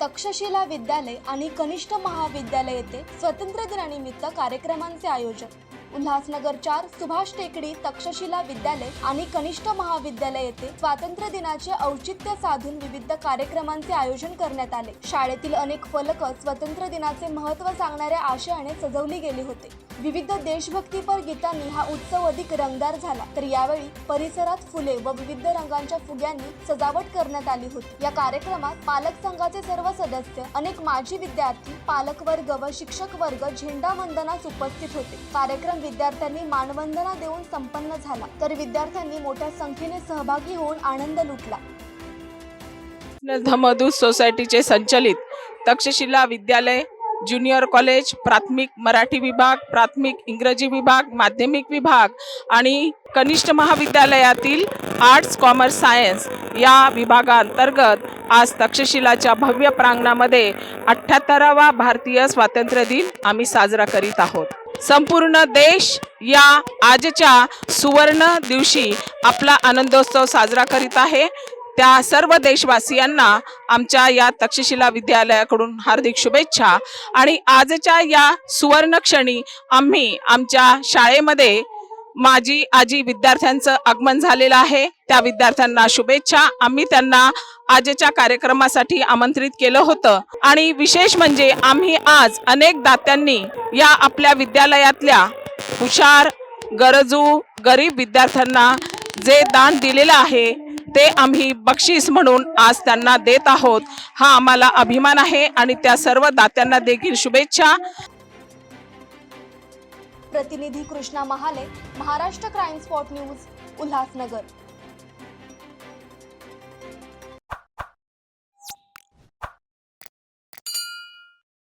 तक्षशिला विद्यालय आणि कनिष्ठ महाविद्यालय येथे स्वातंत्र्य दिनानिमित्त कार्यक्रमांचे आयोजन. उल्हासनगर चार सुभाष टेकडी तक्षशिला विद्यालय आणि कनिष्ठ महाविद्यालय येथे स्वातंत्र्य दिनाचे औचित्य साधून विविध कार्यक्रमांचे आयोजन करण्यात आले. शाळेतील अनेक फलक स्वातंत्र्य दिनाचे महत्त्व सांगणाऱ्या आशयाने सजवली गेली होती. विविध देशभक्तीपर गीतांनी हा उत्सव अधिक रंगदार झाला. तर यावेळी परिसरात फुले व विविध रंगांच्या फुग्यांनी सजावट करण्यात आली होती. या कार्यक्रमात पालक संघाचे सर्व सदस्य अनेक माजी विद्यार्थी पालक वर्ग व शिक्षक वर्ग झेंडा वंदनास उपस्थित होते. कार्यक्रम विद्यार्थ्यांनी मानवंदना देऊन संपन्न झाला. तर विद्यार्थ्यांनी मोठ्या संख्येने सहभागी होऊन आनंद लुटला. धमधू सोसायटीचे संचलित तक्षशिला विद्यालय ज्युनियर कॉलेज प्राथमिक मराठी विभाग प्राथमिक इंग्रजी विभाग माध्यमिक विभाग आणि कनिष्ठ महाविद्यालयातील आर्ट्स कॉमर्स सायन्स या विभागांतर्गत आज तक्षशिलाच्या भव्य प्रांगणामध्ये अठ्ठ्याहत्तरावा भारतीय स्वातंत्र्य दिन आम्ही साजरा करीत आहोत. संपूर्ण देश या आजच्या सुवर्ण दिवशी आपला आनंदोत्सव साजरा करीत आहे. त्या सर्व देशवासियांना आमच्या या तक्षशिला विद्यालयाकडून हार्दिक शुभेच्छा. आणि आजच्या या सुवर्णक्षणी आम्ही आमच्या शाळेमध्ये माझी आजी विद्यार्थ्यांचं आगमन झालेलं आहे. त्या विद्यार्थ्यांना शुभेच्छा. आम्ही त्यांना आजच्या कार्यक्रमासाठी आमंत्रित केलं होतं. आणि विशेष म्हणजे आम्ही आज अनेक दात्यांनी या आपल्या विद्यालयातल्या हुशार गरजू गरीब विद्यार्थ्यांना जे दान दिलेलं आहे ते आम्ही बक्षीस म्हणून आज त्यांना देत आहोत. हा आम्हाला अभिमान आहे आणि त्या सर्व दात्यांना देखील शुभेच्छा. प्रतिनिधी Krishna Mahale Maharashtra crime spot news Ulhasnagar.